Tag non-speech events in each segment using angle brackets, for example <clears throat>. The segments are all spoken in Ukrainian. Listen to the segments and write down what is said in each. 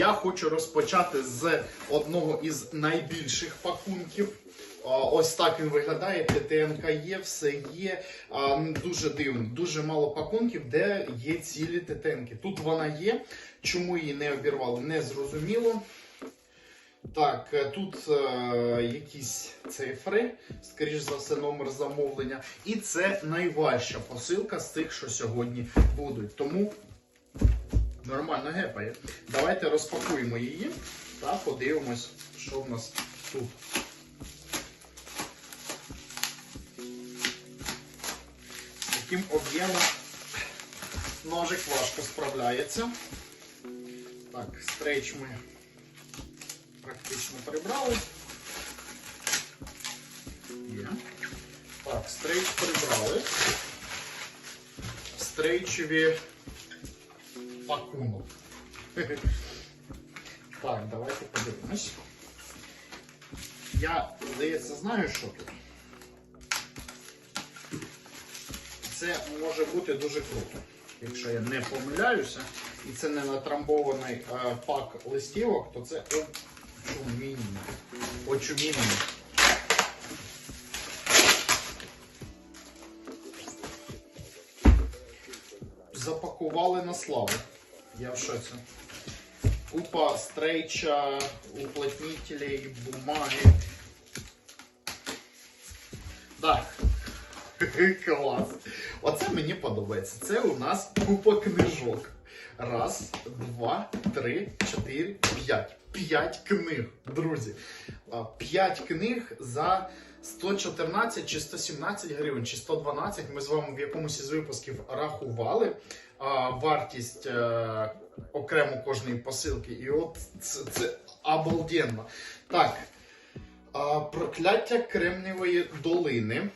Я хочу розпочати з одного із найбільших пакунків. Ось так він виглядає. ТТНК є, все є. Дуже дивно, дуже мало пакунків, де є цілі ТТНки. Тут вона є. Чому її не обірвали, не зрозуміло. Так, е, тут е, якісь цифри, скоріш за все, номер замовлення. І це найважча посилка з тих, що сьогодні будуть. Тому нормально гепає. Давайте розпакуємо її та подивимось, що в нас тут. З таким об'ємом ножик важко справляється. Так, стрейч ми практично прибрали. Є. Так, стрейч прибрали. Стрейчеві пакунок. <laughs> Так, давайте подивимось. Я, здається, знаю, що тут. Це може бути дуже круто, якщо я не помиляюся. І це не натрамбований е, пак листівок, то це очуміння. Очуміння. Запакували на славу. Я в шоці. Купа стрейча, уплотнителей, бумаги. Да. <laughs> Клас. Оце мені подобається. Це у нас купа книжок. Раз, два, три, чотири, п'ять. П'ять книг, друзі. П'ять книг за 114 чи 117 гривень, чи 112. Ми з вами в якомусь із випусків рахували вартість е, окремо кожної посилки. І от це, це обалденно. Так. Прокляття Кремнівої долини.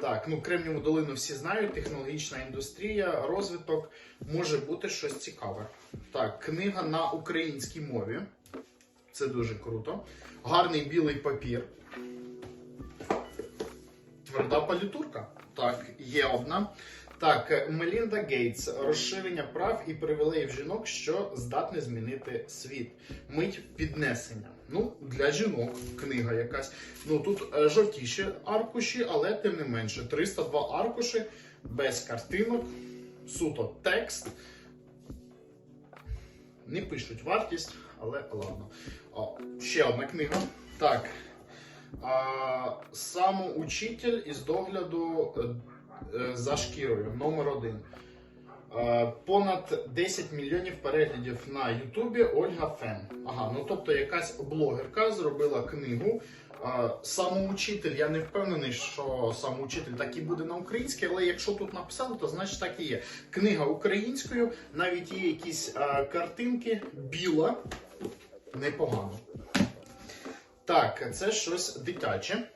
Так, ну Кремніву долину всі знають, технологічна індустрія, розвиток може бути щось цікаве. Так, книга на українській мові. Це дуже круто. Гарний білий папір. Тверда палітурка. Так, є одна. Так, Мелінда Гейтс. Розширення прав і привілеїв жінок, що здатне змінити світ. Мить піднесення. Ну, для жінок книга якась. Ну тут е, жовтіші аркуші, але тим не менше. 302 аркуші без картинок, суто текст. Не пишуть вартість, але ладно. О, ще одна книга. Так. А, самоучитель із догляду е, е, за шкірою номер один. Е, Понад 10 мільйонів переглядів на Ютубі Ольга Фен. Ага, ну тобто якась блогерка зробила книгу. Е, Самоучитель, я не впевнений, що самоучитель так і буде на українській, але якщо тут написали, то значить так і є. Книга українською, навіть є якісь е, картинки, біла, непогано. Так, це щось дитяче.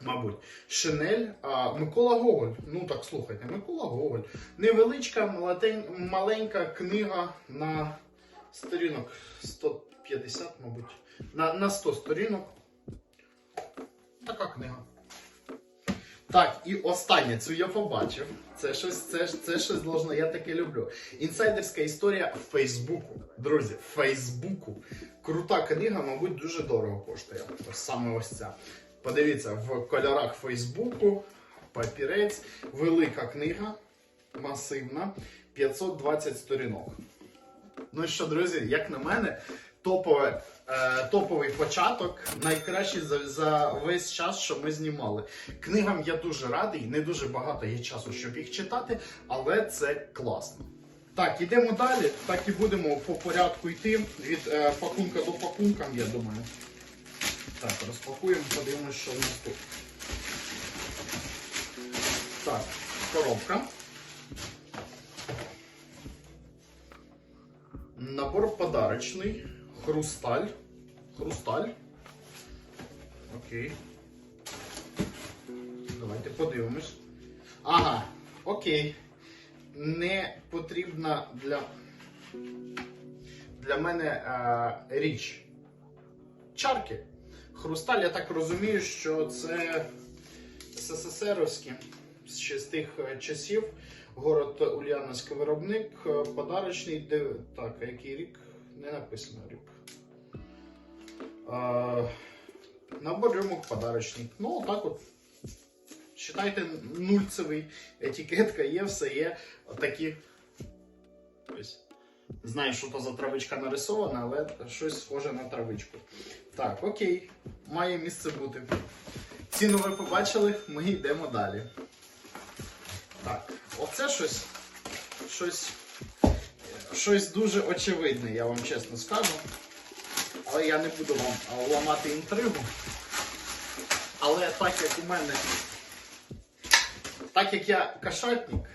Мабуть, Шинель, а, Микола Гоголь. Ну так слухайте, Микола Гоголь. Невеличка, маленька книга на сторінок 150, мабуть. На, на 100 сторінок. Така книга. Так, і останнє, цю я побачив. Це щось, це, це щось должно, я таке люблю. Інсайдерська історія Фейсбуку. Друзі, Фейсбуку. Крута книга, мабуть, дуже дорого коштує. Саме ось ця. Подивіться, в кольорах Фейсбуку, папірець, велика книга, масивна, 520 сторінок. Ну що, друзі, як на мене, топове, е, топовий початок, найкращий за, за весь час, що ми знімали. Книгам я дуже радий, не дуже багато є часу, щоб їх читати, але це класно. Так, ідемо далі. Так і будемо по порядку йти від е, пакунка до пакунка, я думаю. Так, розпакуємо, подивимося, що в нас тут. Так, коробка. Набор подарочний. Хрусталь. Хрусталь. Окей. Давайте подивимось. Ага, окей. Не потрібна для, для мене е, річ. Чарки. Хрусталь, я так розумію, що це СССРовські з тих е, часів. Город Ульяновський виробник, е, подарочний. Де... Так, а який рік? Не написано рік. А, набор рюмок подарочник. Ну, так от. Считайте, нульцевий. Етикетка є, все є. Отакі. Ось. Знаю, що то за травичка нарисована, але щось схоже на травичку. Так, окей, має місце бути. Ціну ви побачили, ми йдемо далі. Так, оце щось. Щось. Щось дуже очевидне, я вам чесно скажу. Але я не буду вам ламати інтригу. Але так як у мене. Так як я кошатник,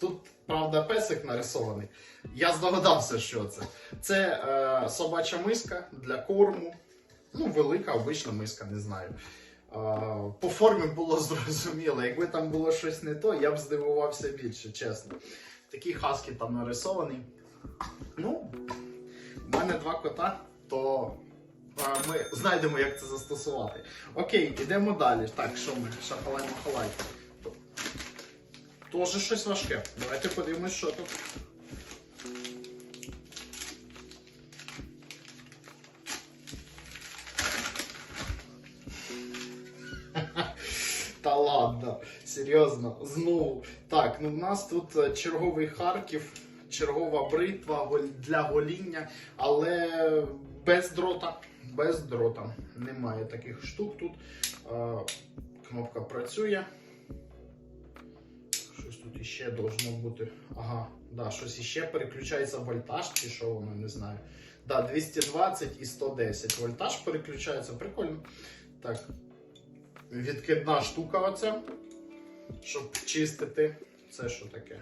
тут, правда, песик нарисований. Я здогадався, що це. Це е, собача миска для корму. Ну, велика, обична миска, не знаю. По формі було <laughs> зрозуміло. Якби там було щось не то, я б здивувався більше, чесно. Такий хаски там нарисований. Ну, в мене два кота, то ми знайдемо, як це застосувати. Окей, йдемо далі. Так, що ми? Шахалай-махалай. Тоже щось важке. Давайте подивимось, що тут. Серйозно, знову. Так, ну в нас тут е, черговий Харків, чергова бритва для гоління, але без дрота. Без дрота. Немає таких штук тут. Е, Кнопка працює. Щось тут іще должно бути. Ага, да, щось іще переключається вольтаж, чи що воно, не знаю. Да, 220 і 110. Вольтаж переключається, прикольно. Так. Відкидна штука оця, щоб чистити. Це що таке?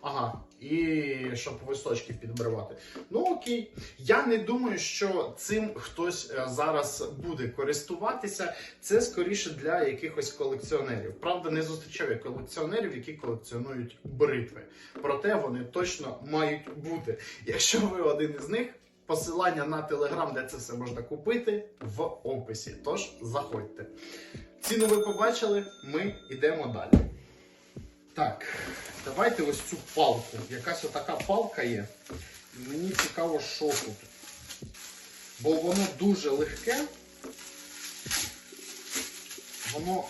Ага, і щоб височки підбривати. Ну окей. Я не думаю, що цим хтось е, зараз буде користуватися. Це скоріше для якихось колекціонерів. Правда, не зустрічав колекціонерів, які колекціонують бритви. Проте вони точно мають бути. Якщо ви один із них, посилання на телеграм, де це все можна купити, в описі. Тож заходьте. Ціну ви побачили, ми йдемо далі. Так, давайте ось цю палку. Якась отака палка є. І Мені цікаво, що тут. Бо воно дуже легке. Воно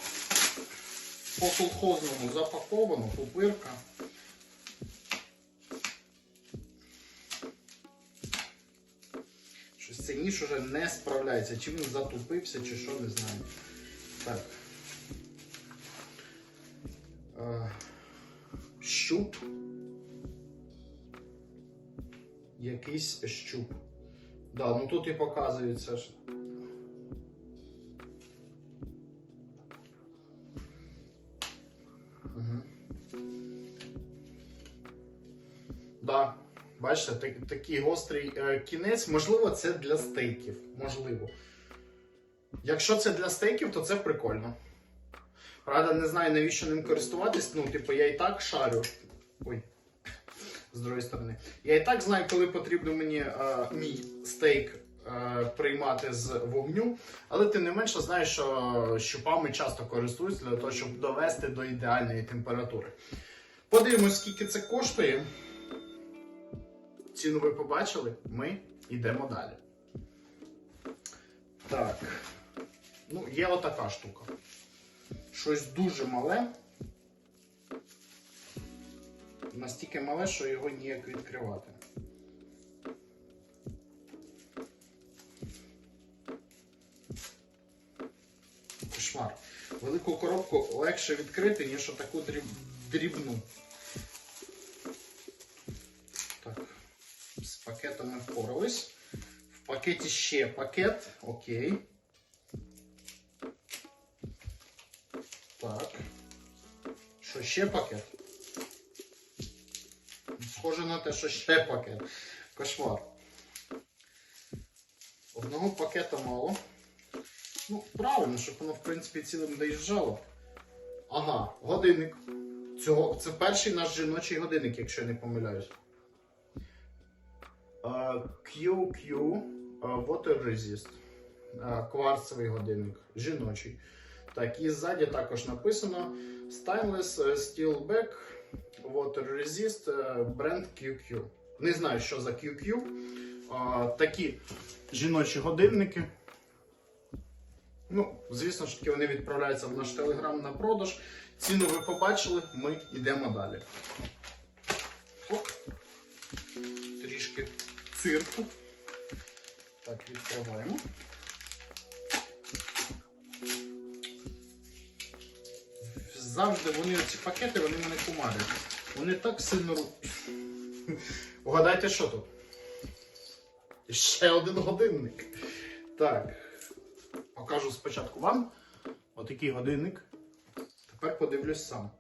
по колхозному запаковано, пупирка. Щось цей ніж уже не справляється. Чи він затупився, чи що, не знаю. Так. Е, щуп. Якийсь щуп. Да, ну тут і показується. Угу. Да, бачите, так, такий гострий е, кінець. Можливо, це для стейків. Можливо. Якщо це для стейків, то це прикольно. Правда, не знаю, навіщо ним користуватись. Ну, типу, я і так шарю. Ой. З другої сторони. Я і так знаю, коли потрібно мені е, мій стейк е, приймати з вогню. Але тим не менше знаю, що щупами часто користуюсь для того, щоб довести до ідеальної температури. Подивимось, скільки це коштує. Ціну ви побачили, ми йдемо далі. Так. Ну, є отака штука. Щось дуже мале. Настільки мале, що його ніяк відкривати. Кошмар. Велику коробку легше відкрити, ніж таку дріб... дрібну. Так. З пакетом ми впорались. В пакеті ще пакет. Окей. Ще пакет? Схоже на те, що ще пакет. Кошмар. Одного пакета мало. Ну, правильно, щоб воно, в принципі, цілим доїжджало. Ага, годинник. Цього, це перший наш жіночий годинник, якщо я не помиляюсь. QQ Water Resist. Кварцевий годинник. Жіночий. Так, і ззаді також написано Stainless е, Steel Back Water Resist е, бренд QQ. Не знаю, що за QQ. а, такі жіночі годинники. Ну, звісно ж таки, вони відправляються в наш телеграм на продаж. Ціну ви побачили, ми йдемо далі. Оп. Трішки цирку. Так, відкриваємо. Завжди вони ці пакети, вони мене кумарять. Вони так сильно ру- Угадайте, що тут? Ще один годинник. Так. Покажу спочатку вам. Отакий годинник. Тепер подивлюсь сам.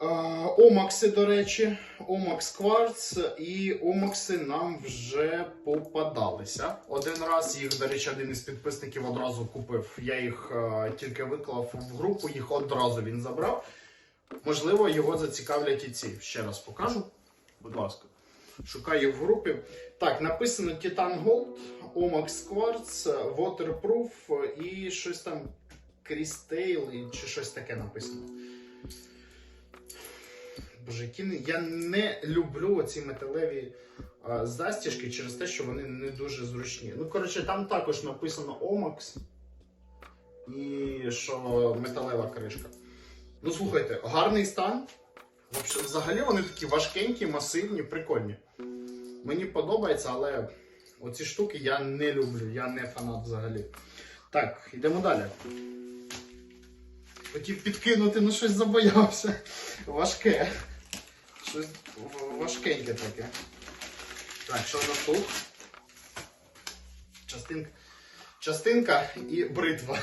Омакси, до речі, Омакс Кварц і Омакси нам вже попадалися. Один раз їх, до речі, один із підписників одразу купив. Я їх е, тільки виклав в групу, їх одразу він забрав. Можливо, його зацікавлять і ці. Ще раз покажу. Будь ласка. Шукаю в групі. Так, написано Titan Gold, Omax Quartz, Waterproof і щось там Crystal чи щось таке написано. Які я не люблю ці металеві а, застіжки через те, що вони не дуже зручні. Ну, коротше, там також написано Omax і що металева кришка. Ну, слухайте, гарний стан. Взагалі вони такі важкенькі, масивні, прикольні. Мені подобається, але оці штуки я не люблю, я не фанат взагалі. Так, йдемо далі. Хотів підкинути, ну щось забоявся. Важке. Щось важкеньке таке. Так, що нас тут? Частинка. Частинка і бритва.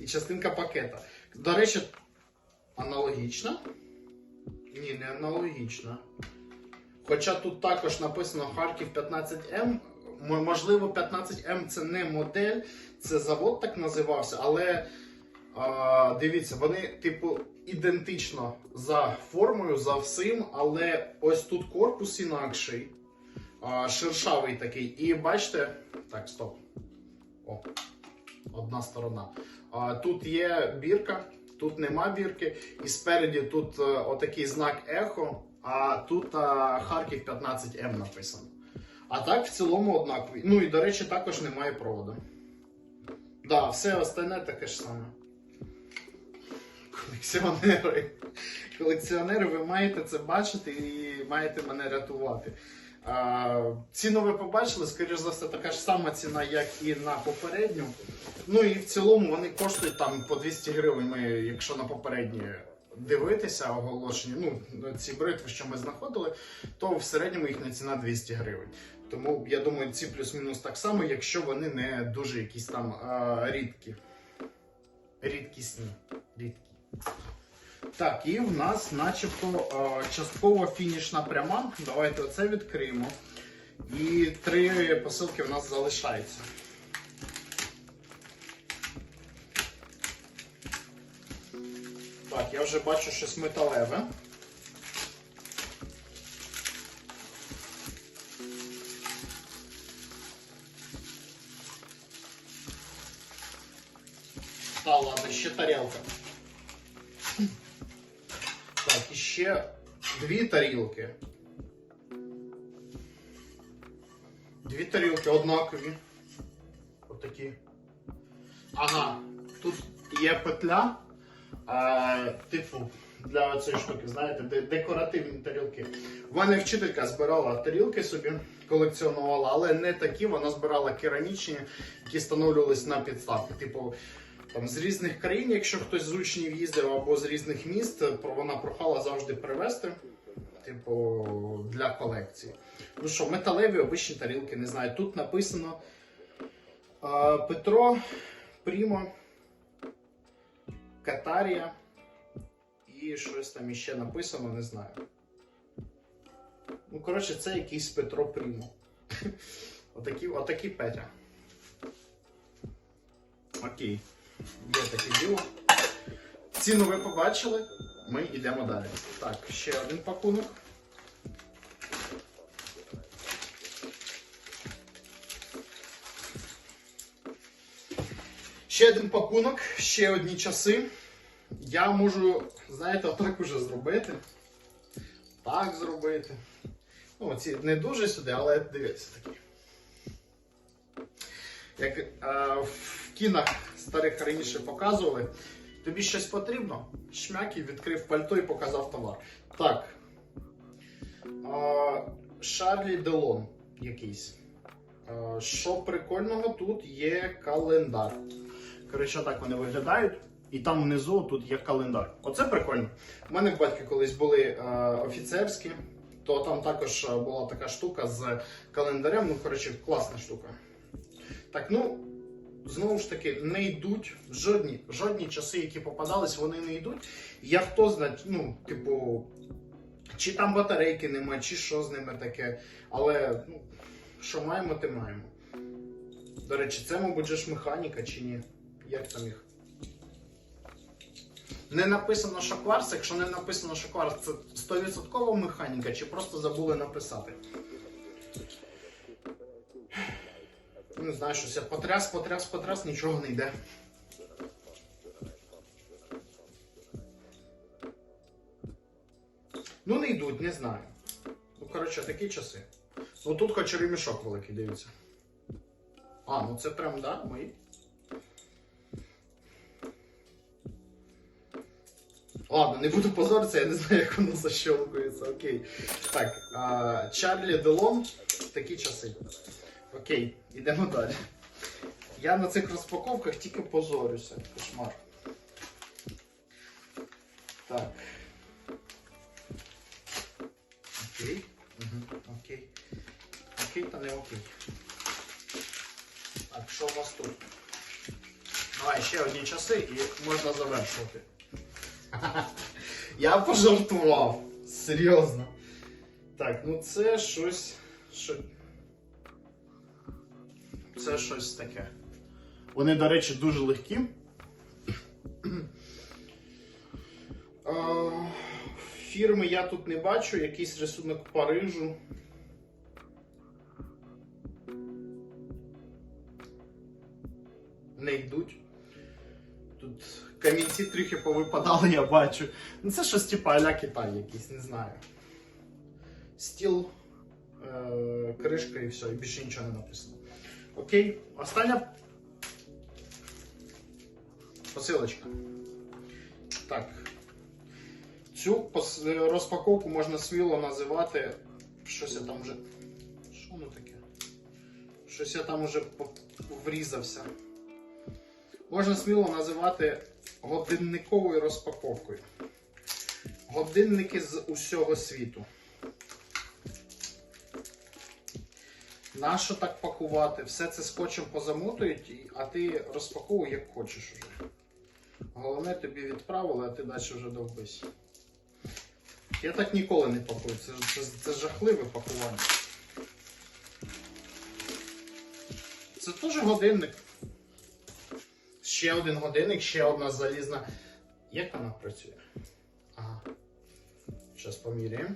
І частинка пакета. До речі, аналогічна. Ні, не аналогічна. Хоча тут також написано Харків 15М. М- Можливо, 15М це не модель, це завод так називався, але а, дивіться, вони, типу, ідентично за формою, за всім, але ось тут корпус інакший, шершавий такий. І бачите, так, стоп. О, одна сторона. Тут є бірка, тут нема бірки, і спереді тут е, отакий знак ехо, а тут е, Харків 15М написано. А так в цілому однакові. Ну і до речі, також немає проводу. Да, все остальне таке ж саме. Колекціонери. Колекціонери, ви маєте це бачити і маєте мене рятувати. А, ціну ви побачили, скоріш за все, така ж сама ціна, як і на попередню. Ну і в цілому вони коштують там по 200 гривень. Якщо на попередні дивитися оголошення, ну ці бритви, що ми знаходили, то в середньому їхня ціна 200 гривень. Тому я думаю, ці плюс-мінус так само, якщо вони не дуже якісь там а, рідкі. Рідкісні. Рідкі. Так, і в нас начебто частково фінішна пряма. Давайте оце відкриємо. І три посилки в нас залишаються. Так, я вже бачу щось металеве. Та ладно, ще тарілка. Ще дві тарілки. Дві тарілки однакові. Отакі. Ага, тут є петля. А, типу, для цієї штуки, знаєте, декоративні тарілки. В мене вчителька збирала тарілки собі, колекціонувала, але не такі, вона збирала керамічні, які встановлювалися на підставки. Типу, там з різних країн, якщо хтось з учнів їздив або з різних міст, вона прохала завжди привезти. Типу, для колекції. Ну що, металеві обичні тарілки, не знаю. Тут написано а, Петро Прімо. Катарія. І щось там іще написано, не знаю. Ну, коротше, це якийсь Петро Прімо. <laughs> Отакий Петя. Окей. Є таке діло. Ціну ви побачили. Ми йдемо далі. Так, ще один пакунок. Ще один пакунок, ще одні часи. Я можу, знаєте, отак уже зробити. Так зробити. Ну, ці не дуже сюди, але дивіться такі. як е, в кінах старих раніше показували. Тобі щось потрібно? Шмяк і відкрив пальто і показав товар. Так. Шарлі Делон якийсь. Що прикольного, тут є календар. Коротше, так вони виглядають. І там внизу тут є календар. Оце прикольно. У мене батьки колись були офіцерські, то там також була така штука з календарем. Ну, коротше, класна штука. Так, ну, знову ж таки, не йдуть жодні, жодні часи, які попадались, вони не йдуть. Я хто знає, ну, типу, чи там батарейки немає, чи що з ними таке. Але ну, що маємо, те маємо. До речі, це, мабуть, ж механіка чи ні? Як там їх? Не написано, що кварц, якщо не написано, що кварц, це 100% механіка, чи просто забули написати. Не знаю, щось я потряс, потряс, потряс, нічого не йде. Ну, не йдуть, не знаю. Ну, коротше, такі часи. Ну тут хоч ремішок великий, дивіться. А, ну це прям, да, мої. Ладно, не буду позоритися, я не знаю, як воно защелкується. Окей. Так, а, Чарлі Делон, такі часи. Окей, йдемо далі. Я на цих розпаковках тільки позорюся. Кошмар. Так. Окей. Угу. Окей. Окей, та не окей. Так, що у нас тут? Давай ще одні часи і можна завершувати. Я пожартував. Серйозно. Так, ну це щось. Що... Це щось таке. Вони, до речі, дуже легкі. <clears throat> Фірми я тут не бачу, якийсь рисунок Парижу. Не йдуть. Тут камінці трохи повипадали, я бачу. Ну це щось типа аля Китай якийсь, не знаю. Стіл, е- кришка і все, і більше нічого не написано. Окей, остання посилочка. Так. Цю розпаковку можна сміло називати. Щось я там вже. Що воно таке? Щось я там по- врізався. Можна сміло називати годинниковою розпаковкою. Годинники з усього світу. Нащо так пакувати? Все це скотчем позамотують, а ти розпаковуй як хочеш уже. Головне тобі відправили, а ти далі вже довбись. Я так ніколи не пакую. Це, це, це жахливе пакування. Це теж годинник. Ще один годинник, ще одна залізна. Як вона працює? Ага. Зараз поміряємо.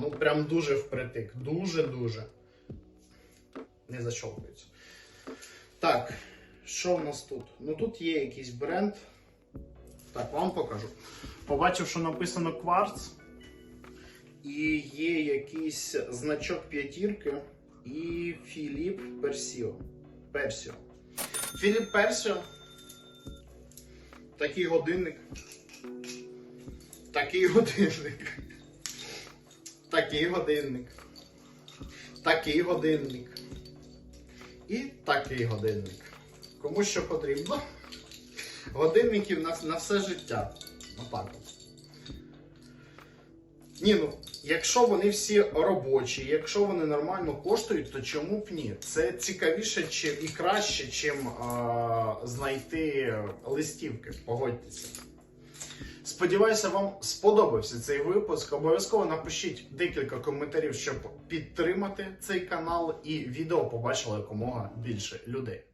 Ну прям дуже впритик. Дуже-дуже. Не защолкується. Так, що в нас тут? Ну тут є якийсь бренд. Так, вам покажу. Побачив, що написано кварц. І є якийсь значок п'ятірки і Філіп Персіо. Персіо. Філіп Персіо. Такий годинник. Такий годинник. Такий годинник. Такий годинник. І такий годинник. Кому що потрібно. Годинників на, на все життя. Отак от. Ні, ну, якщо вони всі робочі, якщо вони нормально коштують, то чому б ні? Це цікавіше чим, і краще, чим а, знайти листівки. Погодьтеся. Сподіваюся, вам сподобався цей випуск. Обов'язково напишіть декілька коментарів, щоб підтримати цей канал, і відео побачило якомога більше людей.